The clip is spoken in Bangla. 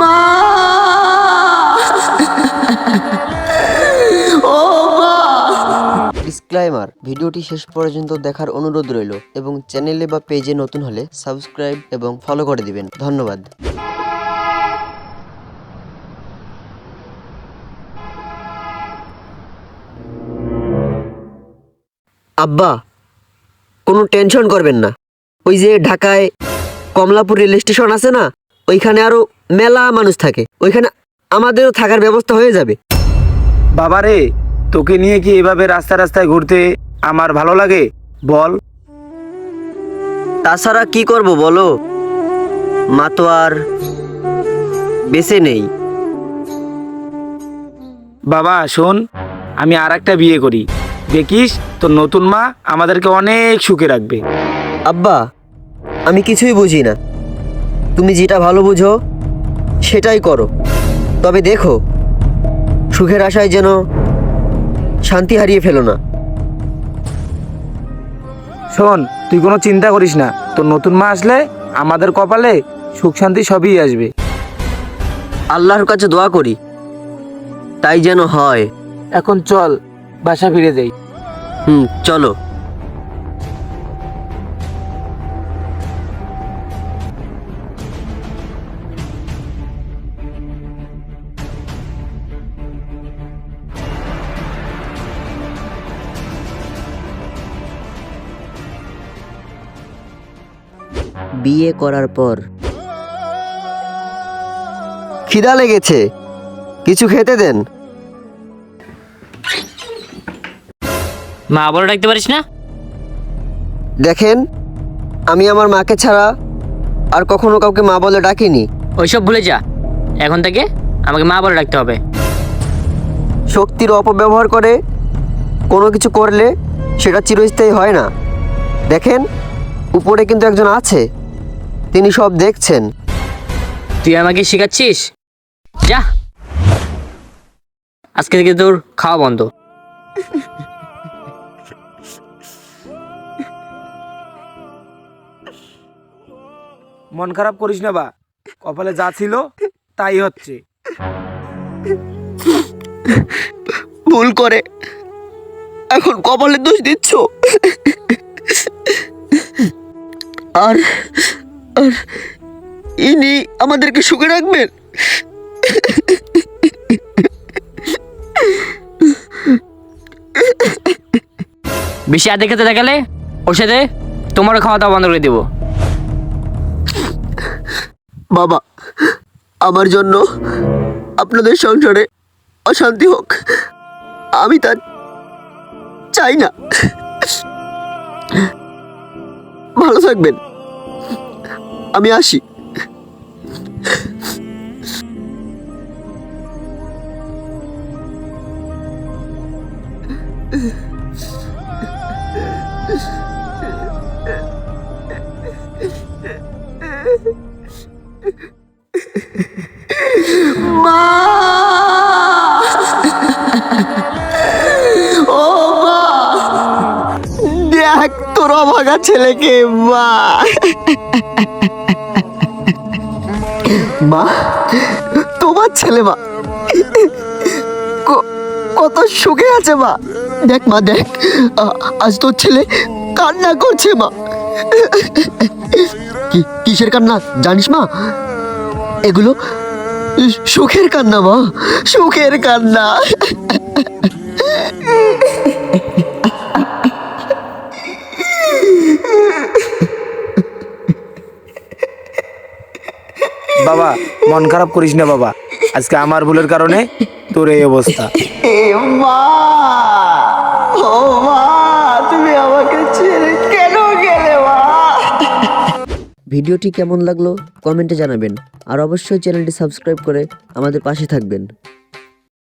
মা! ডিসক্লাইমার ভিডিওটি শেষ পর্যন্ত দেখার অনুরোধ রইল এবং চ্যানেলে বা পেজে নতুন হলে সাবস্ক্রাইব এবং ফলো করে দিবেন। ধন্যবাদ। আব্বা, কোনো টেনশন করবেন না। ওই যে ঢাকায় কমলাপুর রেল স্টেশন আছে না ওইখানে আরও মেলা মানুষ থাকে। ওইখানে আমাদেরও থাকার ব্যবস্থা হয়ে যাবে। বাবারে তোকে নিয়ে কি এভাবে রাস্তা রাস্তায় ঘুরতে আমার ভালো লাগে? বল। তাছাড়া কি করব বলো? মা তো আর বেঁচে নেই। বাবা শোন আমি আর একটা বিয়ে করি। দেখিস তোর নতুন মা আমাদেরকে অনেক সুখে রাখবে। আব্বা আমি কিছুই বুঝি না। তুমি যেটা ভালো বুঝো সেটাই করো। তবে দেখো সুখের আশায় যেন শান্তি হারিয়ে ফেলো না। শোন তুই কোনো চিন্তা করিস না। তোর নতুন মা আসলে আমাদের কপালে সুখ শান্তি সবই আসবে। আল্লাহর কাছে দোয়া করি। তাই যেন হয়। এখন চল বাসা ফিরে যাই। হুম চলো। বিয়ে করার পর। খিদা লেগেছে। কিছু খেতে দেন। মা বলে ডাকতে পারিস না? দেখেন আমি আমার মাকে ছাড়া আর কখনো কাউকে মা বলে ডাকিনি। ওইসব ভুলে যা। এখন থেকে আমাকে মা বলে ডাকতে হবে। শক্তির অপব্যবহার করে কোনো কিছু করলে সেটা চিরস্থায়ী হয় না। দেখেন উপরে কিন্তু একজন আছে। তিনি সব দেখছেন। তুই আমাকে শেখাচ্ছিস? যা। আজকে থেকে তোর খাওয়া বন্ধ। মন খারাপ করিস না বা। কপালে যা ছিল তাই হচ্ছে। ভুল করে। এখন কপালে দোষ দিচ্ছ। আর আর ইনি আমাদেরকে সুখে রাখবেন। বেশি আদে খেতে দেখালে? ওর সাথে তোমারও খাওয়া দাওয়া বন্ধ করে দেবো। বাবা আমার জন্য আপনাদের সংসারে অশান্তি হোক। আমি তা চাই না। ভালো থাকবেন। আমি আসি। ও মা! দেখ তোর অভাগা ছেলেকে মা! মা, তোমার ছেলে মা। কত সুখে আছে মা। দেখ মা, দেখ আজ তোর ছেলে কান্না করছে মা। কিসের কান্না, জানিস মা? এগুলো সুখের কান্না মা, সুখের কান্না। মন খারাপ করিস না বাবা। আজকে আমার ভুলের কারণে তোর এই অবস্থা। এ মা ও মা তুমি আমাকে ছেড়ে কেন গেলে মা? ভিডিওটি কেমন লাগল কমেন্টে জানাবেন। আর অবশ্যই চ্যানেলটি সাবস্ক্রাইব করে আমাদের পাশে থাকবেন।